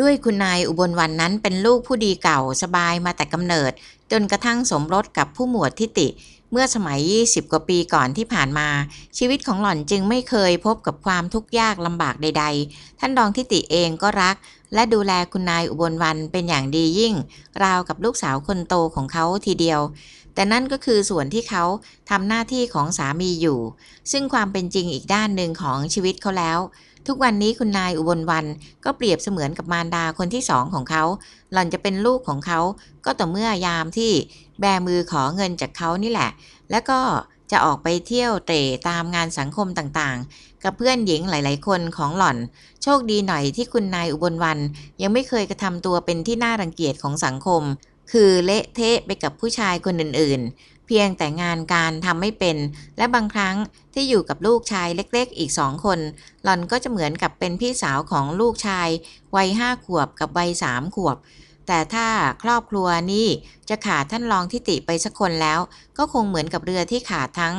ด้วยคุณนายอุบลวันนั้นเป็นลูกผู้ดีเก่าสบายมาแต่กำเนิด จนกระทั่งสมรสกับผู้หมวดทิติ เมื่อสมัย 20 กว่าปีก่อนที่ผ่านมา ชีวิตของหล่อนจึงไม่เคยพบกับความทุกข์ยากลำบากใด ๆ ท่านรองทิติเองก็รัก และดูแลคุณนายอุบลวันเป็นอย่างดียิ่ง ราวกับลูกสาวคนโตของเขาทีเดียวแต่นั่นก็คือส่วนที่เขาทำหน้าที่ของสามีอยู่ ซึ่งความเป็นจริงอีกด้านหนึ่งของชีวิตเขาแล้ว ทุกวันนี้คุณนายอุบลวันก็เปรียบเสมือนกับมารดาคนที่สองของเขา หล่อนจะเป็นลูกของเขา ก็ต่อเมื่อยามที่แบมือขอเงินจากเขานี่แหละ แล้วก็จะออกไปเที่ยวเตร่ตามงานสังคมต่างๆ กับเพื่อนหญิงหลาย ๆ คนของหล่อน โชคดีหน่อยที่คุณนายอุบลวัน ยังไม่เคยกระทำตัวเป็นที่น่ารังเกียจของสังคม คือเละเทะไปกับผู้ชายคนอื่น ๆ เพียงแต่งานการทำไม่เป็น และบางครั้งที่อยู่กับลูกชายเล็กๆ อีกสองคน หล่อนก็จะเหมือนกับเป็นพี่สาวของลูกชาย วัยห้าขวบกับวัยสามขวบ แต่ถ้าครอบครัวนี่จะขาดท่านรองทิติไปสักคนแล้ว ก็คงเหมือนกับเรือที่ขาดทั้ง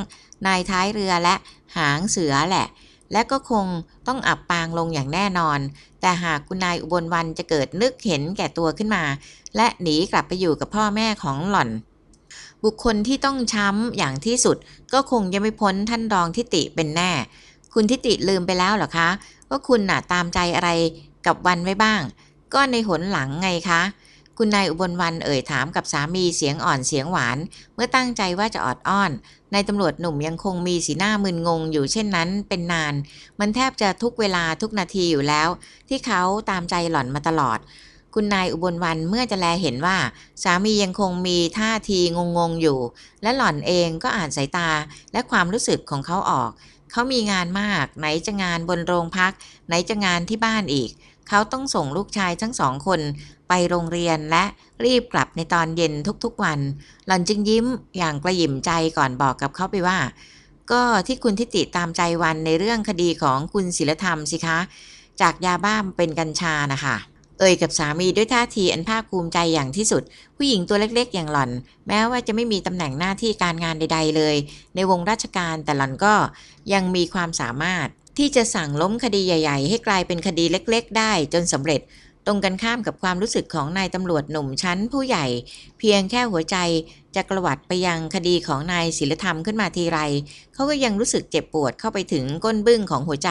นายท้ายเรือและหางเสือแหละ และก็คงต้องอับปางลงอย่างแน่นอน แต่หากคุณนายอุบลวันจะเกิดนึกเห็นแก่ตัวขึ้นมา และหนีกลับไปอยู่กับพ่อแม่ของหล่อน บุคคลที่ต้องช้ำอย่างที่สุด ก็คงจะไม่พ้นท่านรองทิติเป็นแน่ คุณทิติลืมไปแล้วหรอคะว่าคุณน่ะตามใจอะไรกับวันไว้บ้าง ก็ในหนหลังไงคะ คุณนายอุบลวันเอ่ยถามกับสามีเสียงอ่อนเสียงหวาน เมื่อตั้งใจว่าจะออดอ้อนนายตำรวจหนุ่มยังคงมีสีหน้ามึนงงอยู่เช่นนั้นเป็นนาน มันแทบจะทุกเวลาทุกนาทีอยู่แล้ว ที่เขาตามใจหล่อนมาตลอด คุณนายอุบลวันเมื่อจะแลเห็นว่า สามียังคงมีท่าทีงงๆอยู่ และหล่อนเองก็อ่านสายตาและความรู้สึกของเขาออก เขามีงานมาก ไหนจะงานบนโรงพัก ไหนจะงานที่บ้านอีก เขาต้องส่งลูกชายทั้งสองคนไปโรงเรียนและรีบกลับในตอนเย็นทุกๆวัน หล่อนจึงยิ้มอย่างกระยิ่มใจก่อนบอกกับเขาไปว่า ก็ที่คุณทิติตามใจวันในเรื่องคดีของคุณศิลธรรมสิคะ จากยาบ้าเป็นกัญชานะคะ เอ่ยกับสามีด้วยท่าทีอันภาคภูมิใจอย่างที่สุด ผู้หญิงตัวเล็กๆ อย่างหล่อน แม้ว่าจะไม่มีตำแหน่งหน้าที่การงานใด ๆ เลย ในวงราชการแต่หล่อนก็ยังมีความสามารถ ที่จะสั่งล้มคดีใหญ่ ๆ ให้กลายเป็นคดีเล็ก ๆ ได้จนสำเร็จ ตรงกันข้ามกับความรู้สึกของนายตำรวจหนุ่มชั้นผู้ใหญ่ เพียงแค่หัวใจจะกระวัดไปยังคดีของนายศิลธรรมขึ้นมาทีไรเขาก็ยังรู้สึกเจ็บปวดเข้าไปถึงก้นบึ้งของหัวใจ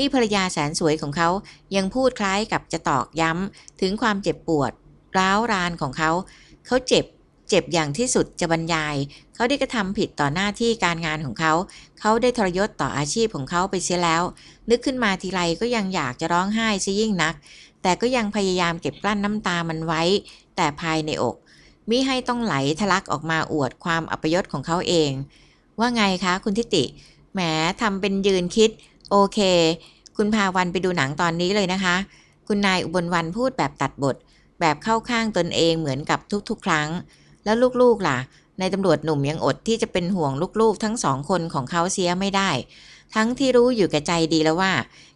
นี่ภรรยาแสนสวยของเขายังพูดคล้ายกับจะตอกย้ำถึงความเจ็บปวดร้าวรานของเขา เขาเจ็บ เจ็บอย่างที่สุดจะบรรยาย เขาได้กระทำผิดต่อหน้าที่การงานของเขา เขาได้ทรยศต่ออาชีพของเขาไปเสียแล้ว นึกขึ้นมาทีไรก็ยังอยากจะร้องไห้ซะยิ่งนัก แต่ก็ยังพยายามเก็บกลั้นน้ำตามันไว้ แต่ภายในอกมิให้ต้องไหลทะลักออกมาอวดความอัปยศของเขาเอง ว่าไงคะคุณทิติ แหมทำเป็นยืนคิด โอเค คุณพาวันไปดูหนังตอนนี้เลยนะคะ คุณนายอุบลวันพูดแบบตัดบท แบบเข้าข้างตนเองเหมือนกับทุกๆ ครั้ง แล้วลูกๆล่ะ นายตำรวจหนุ่มยังอดที่จะเป็นห่วงลูกๆ ทั้งสองคนของเขาเสียไม่ได้ ทั้งที่รู้อยู่แก่ใจดีแล้วว่า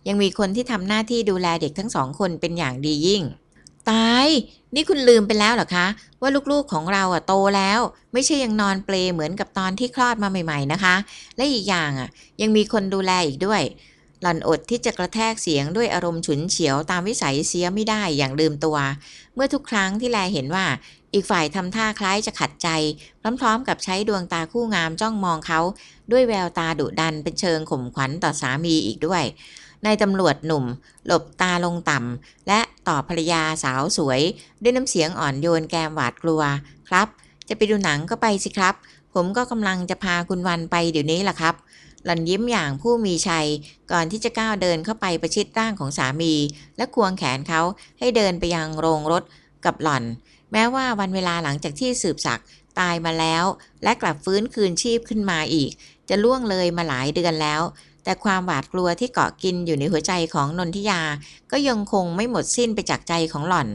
ยังมีคนที่ทำหน้าที่ดูแลเด็กทั้งสองคนเป็นอย่างดียิ่ง ตาย นี่คุณลืมไปแล้วเหรอคะ ว่าลูกๆของเราอะโตแล้ว ไม่ใช่ยังนอนเปลเหมือนกับตอนที่คลอดมาใหม่ ๆนะคะ และอีกอย่างอะ ยังมีคนดูแลอีกด้วย หล่อนอดที่จะกระแทกเสียงด้วยอารมณ์ฉุนเฉียวตามวิสัยเสียไม่ได้อย่างลืมตัว เมื่อทุกครั้งที่แลเห็นว่าอีกฝ่ายทำท่าคล้ายจะขัดใจ พร้อมๆ กับใช้ดวงตาคู่งามจ้องมองเขา ด้วยแววตาดุดันเป็นเชิงข่มขวัญต่อสามีอีกด้วย นายตำรวจหนุ่ม หลบตาลงต่ำและตอบภรรยาสาวสวย ด้วยน้ำเสียงอ่อนโยนแกมหวาดกลัวครับ จะไปดูหนังก็ไปสิครับ ผมก็กำลังจะพาคุณวันไปเดี๋ยวนี้ล่ะครับหล่อนยิ้มอย่างผู้มีชัย ก่อนที่จะก้าวเดินเข้าไปประชิดร่างของสามี และควงแขนเขาให้เดินไปยังโรงรถกับหล่อน แม้ว่าวันเวลาหลังจากที่สืบศักดิ์ตายมาแล้ว และกลับฟื้นคืนชีพขึ้นมาอีก จะล่วงเลยมาหลายเดือนแล้ว แต่ความหวาดกลัวที่เกาะกินอยู่ในหัวใจของนนทิยา ก็ยังคงไม่หมดสิ้นไปจากใจของหล่อน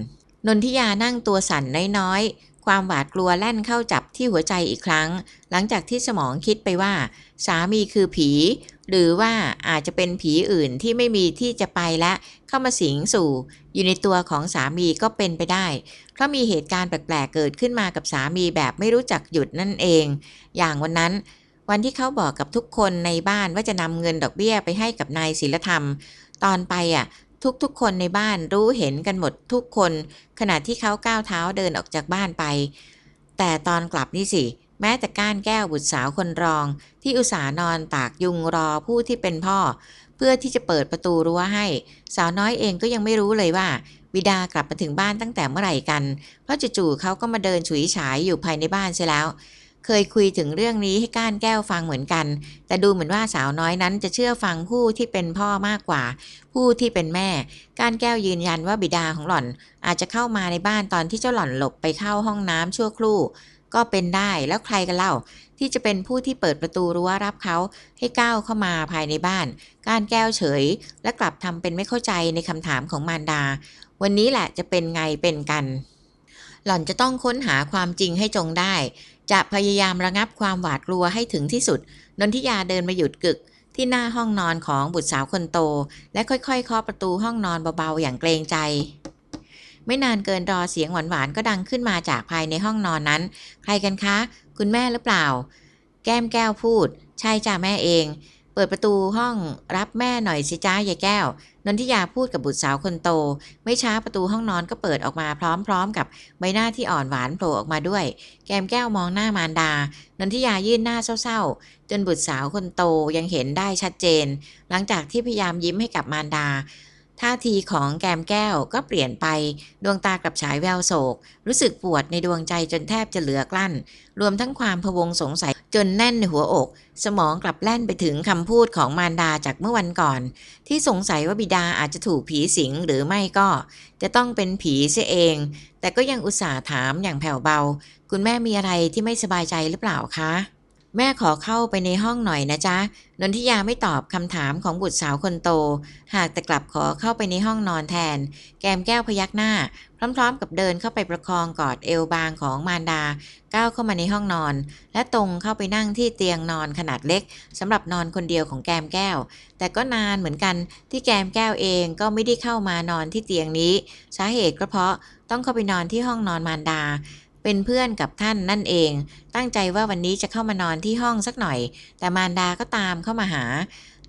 นนทิยานั่งตัวสั่นน้อยๆ ความหวาดกลัวแล่นเข้าจับที่หัวใจอีกครั้ง หลังจากที่สมองคิดไปว่า สามีคือผี หรือว่าอาจจะเป็นผีอื่นที่ไม่มีที่จะไปและเข้ามาสิงสู่ อยู่ในตัวของสามีก็เป็นไปได้ เพราะมีเหตุการณ์แปลกๆเกิดขึ้นมากับสามีแบบไม่รู้จักหยุดนั่นเอง อย่างวันนั้น วันที่เขาบอกกับทุกคนในบ้านว่าจะนำเงินดอกเบี้ยไปให้กับนายศิลธรรม ตอนไปอะ ทุกๆ คนในบ้านรู้เห็นกันหมดทุกคน ขณะที่เขาก้าวเท้าเดินออกจากบ้านไป แต่ตอนกลับนี่สิแม้แต่ก้านแก้วบุตรสาวคนรอง ที่อุตส่าห์นอนตากยุงรอผู้ที่เป็นพ่อ เพื่อที่จะเปิดประตูรั้วให้ สาวน้อยเองก็ยังไม่รู้เลยว่า บิดากลับมาถึงบ้านตั้งแต่เมื่อไหร่กัน เพราะจู่ๆเขาก็มาเดินฉุยฉายอยู่ภายในบ้านเสียแล้ว เคยคุยถึงเรื่องนี้ให้ก้านแก้วฟังเหมือนกัน แต่ดูเหมือนว่าสาวน้อยนั้นจะเชื่อฟังผู้ที่เป็นพ่อมากกว่า ผู้ที่เป็นแม่ ก้านแก้วยืนยันว่าบิดาของหล่อน อาจจะเข้ามาในบ้านตอนที่เจ้าหล่อนหลบไปเข้าห้องน้ำชั่วครู่ ก็เป็นได้แล้วใครกันเล่า ที่จะเป็นผู้ที่เปิดประตูรั้วรับเขาให้ก้าวเข้ามาภายในบ้าน ก้านแก้วเฉย และกลับทำเป็นไม่เข้าใจในคำถามของมารดา วันนี้แหละจะเป็นไงเป็นกันหล่อนจะต้องค้นหาความจริงให้จงได้ จะพยายามระงับความหวาดกลัวให้ถึงที่สุด นนทิยาเดินมาหยุดกึก ที่หน้าห้องนอนของบุตรสาวคนโต และค่อยๆเคาะประตูห้องนอนเบาๆอย่างเกรงใจ ไม่นานเกินรอเสียงหวานๆก็ดังขึ้นมาจากภายในห้องนอนนั้น ใครกันคะ คุณแม่หรือเปล่า แก้มแก้วพูด ใช่จ้าแม่เอง ปิดประตูห้องรับแม่หน่อยสิจ้ายายแก้ว นนทิยาพูดกับบุตรสาวคนโต ไม่ช้าประตูห้องนอนก็เปิดออกมาพร้อมๆ กับใบหน้าที่อ่อนหวานโผล่ออกมาด้วย แก้มแก้วมองหน้ามารดา นนทิยายื่นหน้าเศร้าๆ จนบุตรสาวคนโตยังเห็นได้ชัดเจน หลังจากที่พยายามยิ้มให้กับมารดา ท่าทีของแกมแก้วก็เปลี่ยนไป ดวงตากลับฉายแววโศก รู้สึกปวดในดวงใจจนแทบจะเหลือกลั้น รวมทั้งความพะวงสงสัย จนแน่นในหัวอก สมองกลับแล่นไปถึงคำพูดของมารดาจากเมื่อวันก่อน ที่สงสัยว่าบิดาอาจจะถูกผีสิงหรือไม่ก็ จะต้องเป็นผีเสียเอง แต่ก็ยังอุตส่าห์ถามอย่างแผ่วเบา คุณแม่มีอะไรที่ไม่สบายใจหรือเปล่าคะ แม่ขอเข้าไปในห้องหน่อยนะจ๊ะ นนทิยาไม่ตอบคำถามของบุตรสาวคนโต หากแต่กลับขอเข้าไปในห้องนอนแทน แกมแก้วพยักหน้า พร้อมๆ กับเดินเข้าไปประคองกอดเอวบางของมารดา ก้าวเข้ามาในห้องนอน และตรงเข้าไปนั่งที่เตียงนอนขนาดเล็กสำหรับนอนคนเดียวของแกมแก้ว แต่ก็นานเหมือนกันที่แกมแก้วเองก็ไม่ได้เข้ามานอนที่เตียงนี้ สาเหตุก็เพราะต้องเข้าไปนอนที่ห้องนอนมารดา เป็นเพื่อนกับท่านนั่นเอง ตั้งใจว่าวันนี้จะเข้ามานอนที่ห้องสักหน่อย แต่มารดาก็ตามเข้ามาหา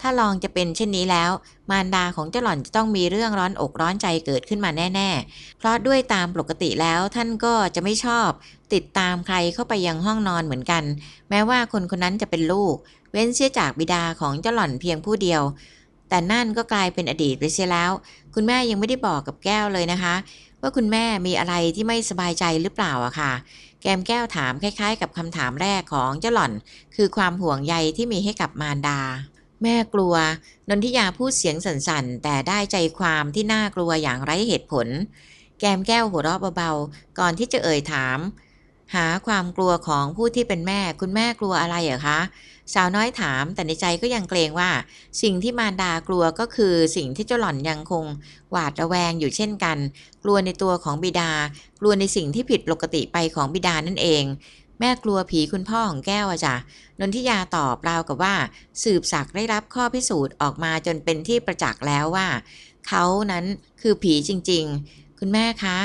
ถ้าลองจะเป็นเช่นนี้แล้ว มารดาของเจ้าหล่อนจะต้องมีเรื่องร้อนอกร้อนใจเกิดขึ้นมาแน่ ๆ เพราะด้วยตามปกติแล้วท่านก็จะไม่ชอบ ติดตามใครเข้าไปยังห้องนอนเหมือนกัน แม้ว่าคนคนนั้นจะเป็นลูก เว้นเสียจากบิดาของเจ้าหล่อนเพียงผู้เดียวแต่นั่นก็กลายเป็นอดีตไปเสียแล้ว คุณแม่ยังไม่ได้บอกกับแก้วเลยนะคะ ว่าคุณแม่มีอะไรที่ไม่สบายใจหรือเปล่าอะค่ะ แกมแก้วถามคล้ายๆ กับคำถามแรกของเจ้าหล่อน คือความห่วงใยที่มีให้กับมารดา แม่กลัวนนทิยาพูดเสียงสั่นๆ แต่ได้ใจความที่น่ากลัวอย่างไร้เหตุผล แกมแก้วหัวเราะเบาๆ ก่อนที่จะเอ่ยถาม หาความกลัวของผู้ที่เป็นแม่ คุณแม่กลัวอะไรเหรอคะ สาวน้อยถามแต่ในใจก็ยังเกรงว่า สิ่งที่มารดากลัวก็คือสิ่งที่เจ้าหล่อนยังคง หวาดระแวงอยู่เช่นกัน กลัวในตัวของบิดา กลัวในสิ่งที่ผิดปกติไปของบิดานั่นเอง แม่กลัวผีคุณพ่อของแก้วอะจ้ะนนทิยาตอบราวกับว่า สืบสักได้รับข้อพิสูจน์ออกมาจนเป็นที่ประจักษ์แล้วว่า เขานั้นคือผีจริง ๆ คุณแม่คะ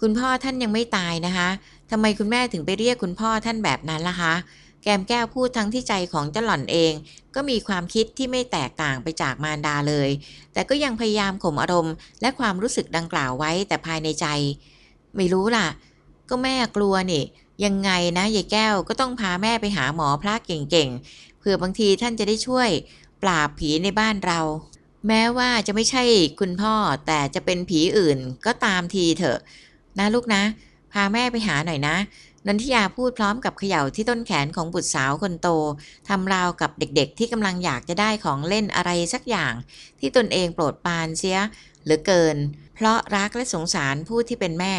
คุณพ่อท่านยังไม่ตายนะคะทำไมคุณแม่ถึงไปเรียกคุณพ่อท่านแบบนั้นล่ะคะ แกมแก้วพูดทั้งที่ใจของเจ้าหล่อนเอง ก็มีความคิดที่ไม่แตกต่างไปจากมารดาเลย แต่ก็ยังพยายามข่มอารมณ์ และความรู้สึกดังกล่าวไว้แต่ภายในใจ ไม่รู้ล่ะ ก็แม่กลัวนี่ ยังไงนะยายแก้วก็ต้องพาแม่ไปหาหมอพระเก่งๆเผื่อบางทีท่านจะได้ช่วย ปราบผีในบ้านเรา แม้ว่าจะไม่ใช่คุณพ่อแต่จะเป็นผีอื่นก็ตามทีเถอะ นะลูกนะ พาแม่ไปหาหน่อยนะ นันทิยาพูดพร้อมกับเขย่าที่ต้นแขนของบุตรสาวคนโตทำราวกับเด็กๆ ที่กำลังอยากจะได้ของเล่นอะไรสักอย่าง ที่ตนเองโปรดปานเสียหลือเกิน เพราะรักและสงสารผู้ที่เป็นแม่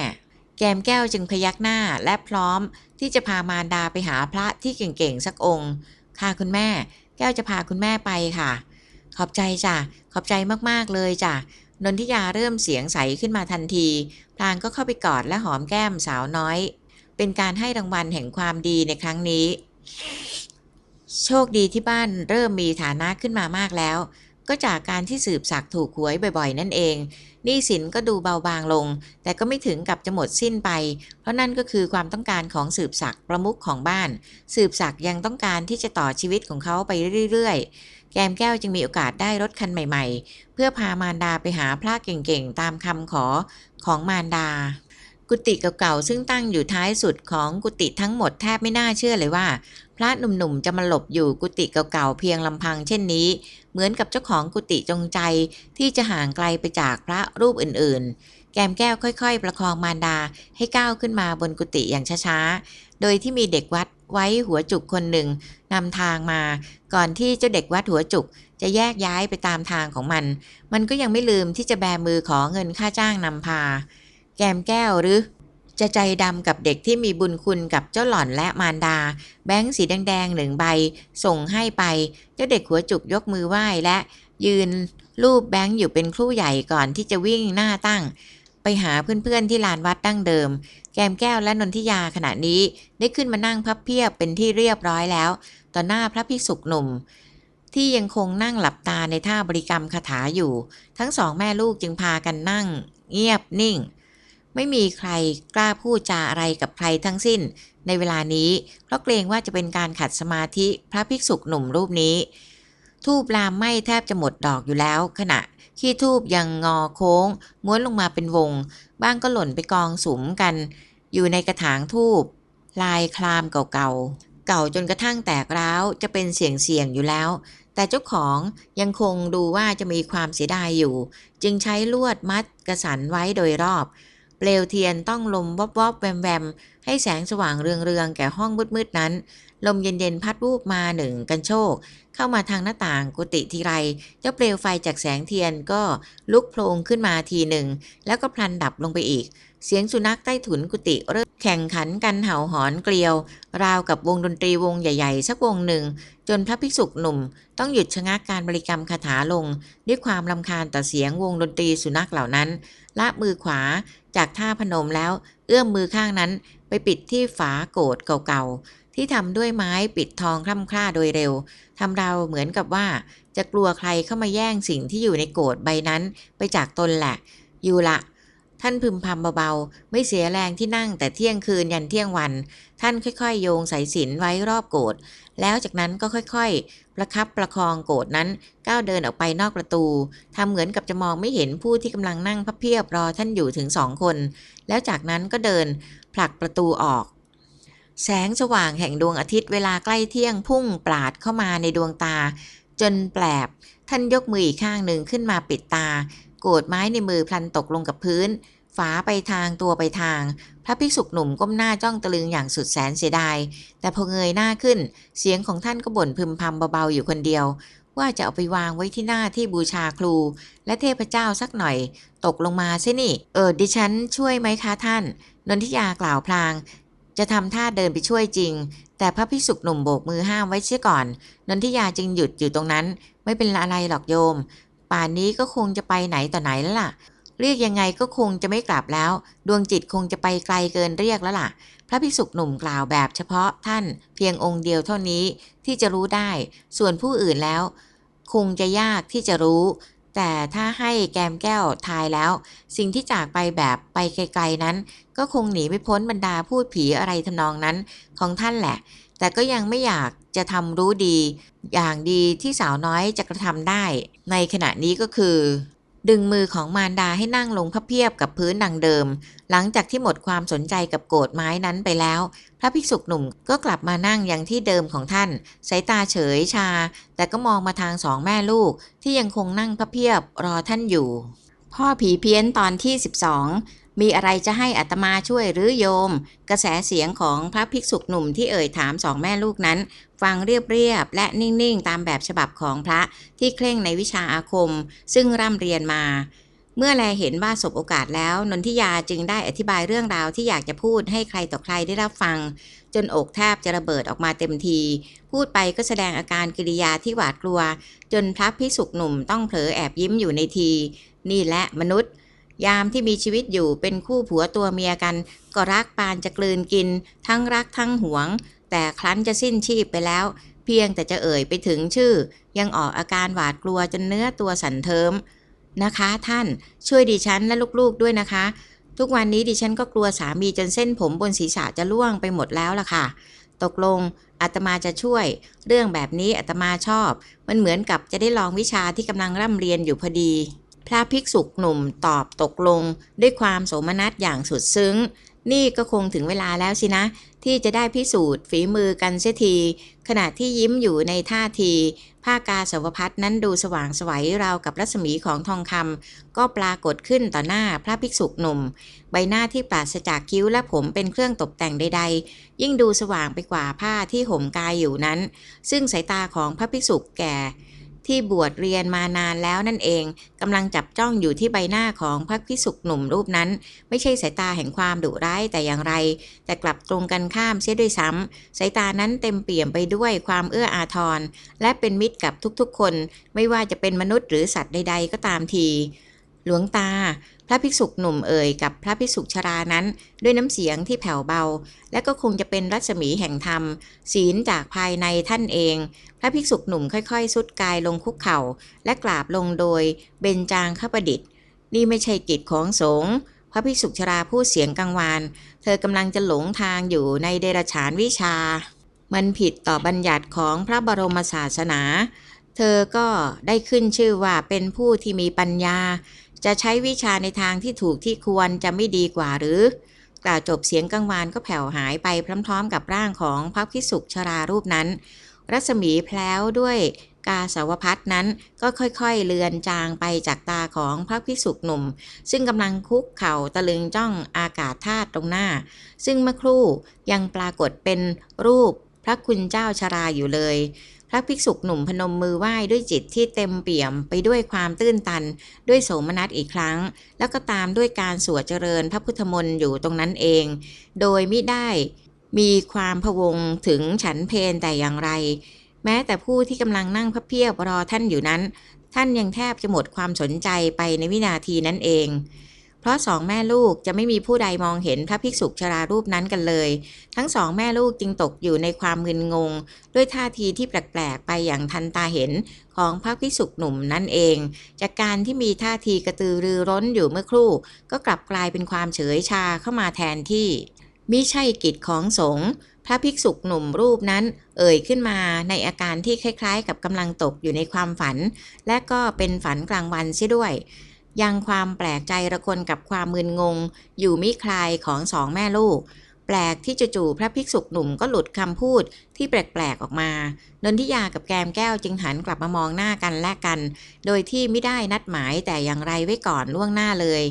แกมแก้วจึงพยักหน้าและพร้อมที่จะพามารดาไปหาพระที่เก่งๆสักองค์ ค่ะคุณแม่ แก้วจะพาคุณแม่ไปค่ะ ขอบใจจ้ะขอบใจมากๆเลยจ้ะนนทิยาเริ่มเสียงใสขึ้นมาทันทีพลางก็เข้าไปกอดและหอมแก้มสาวน้อย เป็นการให้รางวัลแห่งความดีในครั้งนี้ โชคดีที่บ้านเริ่มมีฐานะขึ้นมามากแล้ว ก็จากการที่สืบสักถูกหวยบ่อยๆ นั่นเองหนี้สินก็ดูเบาบางลง แต่ก็ไม่ถึงกับจะหมดสิ้นไป เพราะนั่นก็คือความต้องการของสืบสักประมุขของบ้าน สืบสักยังต้องการที่จะต่อชีวิตของเขาไปเรื่อยๆ แกมแก้วจึงมีโอกาสได้รถคันใหม่ ๆ เพื่อพามารดาไปหาพระเก่งๆ ตามคำขอของมารดา กุฏิเก่าๆซึ่งตั้งอยู่ท้ายสุดของกุฏิทั้งหมดแทบไม่น่าเชื่อเลยว่า พระหนุ่มๆจะมาหลบอยู่กุฏิเก่าๆเพียงลำพังเช่นนี้ เหมือนกับเจ้าของกุฏิจงใจที่จะห่างไกลไปจากพระรูปอื่นๆ แกมแก้วค่อยๆ ประคองมารดาให้ก้าวขึ้นมาบนกุฏิอย่างช้าๆ โดยที่มีเด็กวัดไว้หัวจุกคนหนึ่งนำทางมา ก่อนที่เจ้าเด็กวัดหัวจุกจะแยกย้ายไปตามทางของมัน มันก็ยังไม่ลืมที่จะแบมือขอเงินค่าจ้างนำพา แกมแก้วหรือ จะใจดำกับเด็กที่มีบุญคุณกับเจ้าหล่อนและมารดา แบงค์สีแดงๆหนึ่งใบ ส่งให้ไป เจ้าเด็กหัวจุกยกมือไหว้และ ยืนรูปแบงค์อยู่เป็นครู่ใหญ่ก่อนที่จะวิ่งหน้าตั้ง ไปหาเพื่อนๆที่ลานวัดดั้งเดิม แกมแก้วและนนทิยาขณะนี้ได้ขึ้นมานั่งพับเพียบเป็นที่เรียบร้อยแล้ว ต่อหน้าพระภิกษุหนุ่มที่ยังคงนั่งหลับตาในท่าบริกรรมคาถาอยู่ ทั้งสองแม่ลูกจึงพากันนั่ง เงียบนิ่ง ไม่มีใครกล้าพูดจาอะไรกับใครทั้งสิ้น ในเวลานี้เพราะเกรงว่าจะเป็นการขัดสมาธิพระภิกษุหนุ่มรูปนี้ ทูบลามไหม้แทบจะหมดดอกอยู่แล้ว ขณะขี้ทูบยังงอโค้ง ม้วนลงมาเป็นวง บ้างก็หล่นไปกองสุมกัน อยู่ในกระถางทูบลายคลามเก่าๆ เก่าจนกระทั่งแตกร้าวจะเป็นเสียงๆอยู่แล้ว แต่เจ้าของยังคงดูว่าจะมีความเสียดายอยู่ จึงใช้ลวดมัดกระสันไว้โดยรอบ เปลวเทียนต้องลมวอบวอบแวมแวม ให้แสงสว่างเรืองๆแก่ห้องมืดๆนั้น ลมเย็นๆพัดวูบมาหนึ่งกันโชคเข้ามาทางหน้าต่างกุฏิทีไรเจ้าเปลวไฟจากแสงเทียนก็ลุกโผล่ขึ้นมาทีหนึ่ง แล้วก็พลันดับลงไปอีก เสียงสุนัขใต้ถุนกุฏิเริ่มแข่งขันกันเห่าหอนเกลียว ราวกับวงดนตรีวงใหญ่ๆ สักวงหนึ่ง จนพระภิกษุหนุ่ม ต้องหยุดชะงักการบริกรรมคาถาลง ด้วยความรำคาญต่อเสียงวงดนตรีสุนัขเหล่านั้นละมือขวาจากท่าพนมแล้ว เอื้อมมือข้างนั้น ไปปิดที่ฝาโกดเก่าๆ ที่ทำด้วยไม้ปิดทองคล่ำคล้าโดยเร็วทำเราเหมือนกับว่า จะกลัวใครเข้ามาแย่งสิ่งที่อยู่ในโกดใบนั้นไปจากตนแหละ อยู่ละ ท่านพึมพำเบาๆ ไม่เสียแรงที่นั่งแต่เที่ยงคืนยันเที่ยงวัน ท่านค่อยๆ โยงสายสินไว้รอบโกดแล้วจากนั้นก็ค่อยๆ ประคับประคองโกดนั้นก้าวเดินออกไปนอกประตูทำเหมือนกับจะมองไม่เห็นผู้ที่กำลังนั่งพับเพียบรอท่านอยู่ถึงสองคน แล้วจากนั้นก็เดินผลักประตูออกแสงสว่างแห่งดวงอาทิตย์เวลาใกล้เที่ยงพุ่งปราดเข้ามาในดวงตา จนแปลบ ท่านยกมืออีกข้างหนึ่งขึ้นมาปิดตา โกรดไม้ในมือพลันตกลงกับพื้น ฝาไปทางตัวไปทาง พระภิกษุหนุ่มก้มหน้าจ้องตะลึงอย่างสุดแสนเสียดาย แต่พอเงยหน้าขึ้น เสียงของท่านก็บ่นพึมพำเบาๆอยู่คนเดียว ว่าจะเอาไปวางไว้ที่หน้าที่บูชาครู และเทพเจ้าสักหน่อย ตกลงมาซินี่ เออดิฉันช่วยไหมคะท่าน นนทิยากล่าวพลาง จะทำท่าเดินไปช่วยจริง แต่พระภิกษุหนุ่มโบกมือห้ามไว้เสียก่อน นนทิยาจึงหยุดอยู่ตรงนั้น ไม่เป็นอะไรหรอกโยม ป่านนี้ก็คงจะไปไหนต่อไหนแล้วล่ะ เรียกยังไงก็คงจะไม่กลับแล้ว ดวงจิตคงจะไปไกลเกินเรียกแล้วล่ะ พระภิกษุหนุ่มกล่าวแบบเฉพาะท่านเพียงองค์เดียวเท่านี้ที่จะรู้ได้ ส่วนผู้อื่นแล้ว คงจะยากที่จะรู้ แต่ถ้าให้แกมแก้วทายแล้ว สิ่งที่จากไปแบบไปไกลๆนั้น ก็คงหนีไม่พ้นบรรดาพูดผีอะไรทำนองนั้นของท่านแหละ แต่ก็ยังไม่อยากจะทำรู้ดี อย่างดีที่สาวน้อยจะกระทำได้ ในขณะนี้ก็คือ ดึงมือของมารดาให้นั่งลงพับเพียบกับพื้นดังเดิม หลังจากที่หมดความสนใจกับโกดไม้นั้นไปแล้ว พระภิกษุหนุ่มก็กลับมานั่งอยังที่เดิมของท่าน สายตาเฉยชา แต่ก็มองมาทางสองแม่ลูกที่ยังคงนั่งพับเพียบรอท่านอยู่ พ่อผีเพี้ยนตอนที่ 12 มีอะไรจะให้อัตมาช่วยหรือโยม กระแสเสียงของพระภิกษุหนุ่มที่เอ่ยถามสองแม่ลูกนั้น ฟังเรียบๆและนิ่งๆ ตามแบบฉบับของพระที่เคร่งในวิชาอาคม ซึ่งร่ำเรียนมา เมื่อแลเห็นว่าสบโอกาสแล้ว นนทิยาจึงได้อธิบายเรื่องราวที่อยากจะพูดให้ใครต่อใครได้รับฟัง จนอกแทบจะระเบิดออกมาเต็มที พูดไปก็แสดงอาการกิริยาที่หวาดกลัว จนพระพิสุกหนุ่มต้องเผลอแอบยิ้มอยู่ในที นี่แหละมนุษย์ ยามที่มีชีวิตอยู่เป็นคู่ผัวตัวเมียกัน ก็รักปานจะกลืนกิน ทั้งรักทั้งหวง แต่ครั้นจะสิ้นชีพไปแล้ว เพียงแต่จะเอ่ยไปถึงชื่อ ยังออกอาการหวาดกลัวจนเนื้อตัวสั่นเทิมนะคะท่านช่วยดิฉันและลูกๆด้วยนะคะ ทุกวันนี้ดิฉันก็กลัวสามีจนเส้นผมบนศีรษะจะล่วงไปหมดแล้วล่ะค่ะ ตกลงอาตมาจะช่วย เรื่องแบบนี้อาตมาชอบ มันเหมือนกับจะได้ลองวิชาที่กำลังร่ำเรียนอยู่พอดี พระภิกษุหนุ่มตอบตกลงด้วยความโสมนัสอย่างสุดซึ้ง นี่ก็คงถึงเวลาแล้วสินะ ที่จะได้พิสูจน์ฝีมือกันเสียที ขณะที่ยิ้มอยู่ในท่าที ผ้ากาสาวพัดนั้นดูสว่างสวัยราวกับรัศมีของทองคำก็ปรากฏขึ้นต่อหน้าพระภิกษุหนุ่ม ใบหน้าที่ปราศจากคิ้วและผมเป็นเครื่องตกแต่งใด ๆ ยิ่งดูสว่างไปกว่าผ้าที่ห่มกายอยู่นั้น ซึ่งสายตาของพระภิกษุแก่ ที่บวชเรียนมานานแล้วนั่นเองกำลังจับจ้องอยู่ที่ใบหน้าของพระภิกษุหนุ่มรูปนั้น ไม่ใช่สายตาแห่งความดุร้ายแต่อย่างไร แต่กลับตรงกันข้ามเสียด้วยซ้ำสายตานั้นเต็มเปี่ยมไปด้วยความเอื้ออาทร และเป็นมิตรกับทุกๆคน ไม่ว่าจะเป็นมนุษย์หรือสัตว์ใด ๆ ก็ตามที หลวงตา ระภิกษุหนุ่มเอ่ยกับพระภิกษุชรานั้น ด้วยน้ำเสียงที่แผ่วเบา และก็คงจะเป็นรัศมีแห่งธรรม ศีลจากภายในท่านเอง พระภิกษุหนุ่มค่อยๆ สุดกายลงคุกเข่า และกราบลงโดยเบญจางคประดิษฐ์ นี่ไม่ใช่กิจของสงฆ์พระภิกษุชราพูดเสียงกังวานเธอกำลังจะหลงทางอยู่ในเดรฉานวิชา มันผิดต่อบัญญัติของพระบรมศาสนา เธอก็ได้ขึ้นชื่อว่าเป็นผู้ที่มีปัญญา จะใช้วิชาในทางที่ถูกที่ควรจะไม่ดีกว่าหรือกล่าวจบเสียงกังวานก็แผ่วหายไปพร้อมๆ กับร่างของพระภิกษุชรารูปนั้น รัศมีแพล้วด้วยกาสาวพัดนั้นก็ค่อยๆ เลือนจางไปจากตาของพระภิกษุหนุ่ม ซึ่งกำลังคุกเข่าตะลึงจ้องอากาศธาตุตรงหน้า ซึ่งเมื่อครู่ยังปรากฏเป็นรูปพระคุณเจ้าชราอยู่เลย พระภิกษุหนุ่มพนมมือไหว้ด้วยจิตที่เต็มเปี่ยมไปด้วยความตื้นตัน ด้วยโสมนัสอีกครั้ง แล้วก็ตามด้วยการสวดเจริญพระพุทธมนต์อยู่ตรงนั้นเอง โดยมิได้มีความพวงถึงฉันเพนแต่อย่างไร แม้แต่ผู้ที่กำลังนั่งพระเพียบรอท่านอยู่นั้น ท่านยังแทบจะหมดความสนใจไปในวินาทีนั้นเอง เพราะสองแม่ลูกจะไม่มีผู้ใดมองเห็นพระภิกษุชรารูปนั้นกันเลย ทั้งสองแม่ลูกจึงตกอยู่ในความมึนงง ด้วยท่าทีที่แปลกๆไปอย่างทันตาเห็นของพระภิกษุหนุ่มนั่นเอง จากการที่มีท่าทีกระตือรือร้นอยู่เมื่อครู่ ก็กลับกลายเป็นความเฉยชาเข้ามาแทนที่มิใช่กิจของสงฆ์พระภิกษุหนุ่มรูปนั้น เอ่ยขึ้นมาในอาการที่คล้ายๆ กับกำลังตกอยู่ในความฝัน และก็เป็นฝันกลางวันเสียด้วย ยังความแปลกใจระคนกับความมึนงง อยู่มิคลายของสองแม่ลูก แปลกที่จู่ๆพระภิกษุหนุ่มก็หลุดคำพูดที่แปลกๆออกมานนทิยากับแกมแก้วจึงหันกลับมามองหน้ากันและกัน โดยที่ไม่ได้นัดหมายแต่อย่างไรไว้ก่อนล่วงหน้าเลย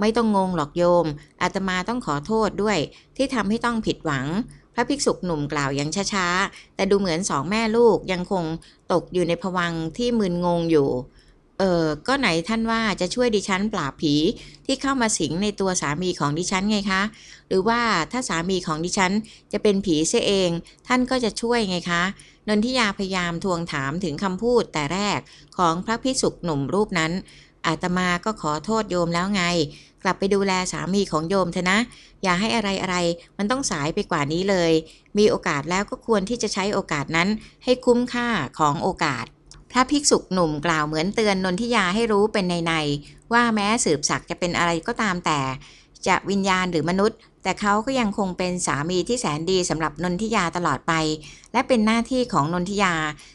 ไม่ต้องงงหรอกโยมอาตมาต้องขอโทษด้วย ที่ทำให้ต้องผิดหวังพระภิกษุหนุ่มกล่าวอย่างช้าๆ แต่ดูเหมือนสองแม่ลูกยังคงตกอยู่ในภวังที่มึนงงอยู่ เออก็ไหนท่านว่าจะช่วยดิฉันปราบผีที่เข้ามาสิงในตัวสามีของดิฉันไงคะ หรือว่าถ้าสามีของดิฉันจะเป็นผีเสียเอง ท่านก็จะช่วยไงคะนนทิยาพยายามทวงถามถึงคำพูดแต่แรกของพระภิกษุหนุ่มรูปนั้น อาตมาก็ขอโทษโยมแล้วไง กลับไปดูแลสามีของโยมเถอะนะ อย่าให้อะไรอะไรๆมันต้องสายไปกว่านี้เลย มีโอกาสแล้วก็ควรที่จะใช้โอกาสนั้นให้คุ้มค่าของโอกาส พระภิกษุหนุ่มกล่าวเหมือนเตือนนนทิยาให้รู้เป็นในในว่าแม้สืบศักดิ์จะเป็นอะไรก็ตามแต่ จะวิญญาณหรือมนุษย์ แต่เขาก็ยังคงเป็นสามีที่แสนดีสำหรับนนทิยาตลอดไป และเป็นหน้าที่ของนนทิยา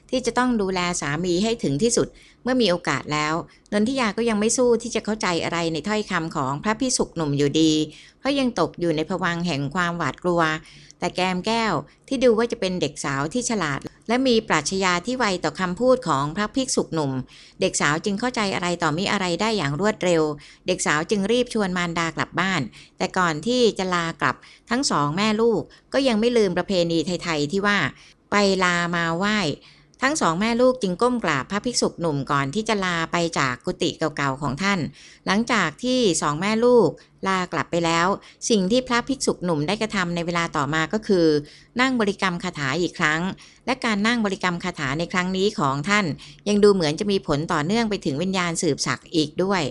ที่จะต้องดูแลสามีให้ถึงที่สุดเมื่อมีโอกาสแล้วนนทิยาก็ยังไม่สู้ที่จะเข้าใจอะไรในถ้อยคำของพระพิสุกหนุ่มอยู่ดี เพราะยังตกอยู่ในภวังแห่งความหวาดกลัว แต่แกมแก้วที่ดูว่าจะเป็นเด็กสาวที่ฉลาด และมีปรัชญาที่ไวต่อคำพูดของพระภิกษุหนุ่ม เด็กสาวจึงเข้าใจอะไรต่อมิอะไรได้อย่างรวดเร็ว เด็กสาวจึงรีบชวนมารดากลับบ้าน แต่ก่อนที่จะลากลับทั้งสองแม่ลูกก็ยังไม่ลืมประเพณีไทยๆที่ว่า ไปลามาไหว้ ทั้งสองแม่ลูกจึงก้มกราบพระภิกษุหนุ่มก่อนที่จะลาไปจากกุฏิเก่าๆของท่าน หลังจากที่สองแม่ลูกลากลับไปแล้ว สิ่งที่พระภิกษุหนุ่มได้กระทำในเวลาต่อมาก็คือ นั่งบริกรรมคาถาอีกครั้ง และการนั่งบริกรรมคาถาในครั้งนี้ของท่าน ยังดูเหมือนจะมีผลต่อเนื่องไปถึงวิญญาณสืบศักดิ์อีกด้วย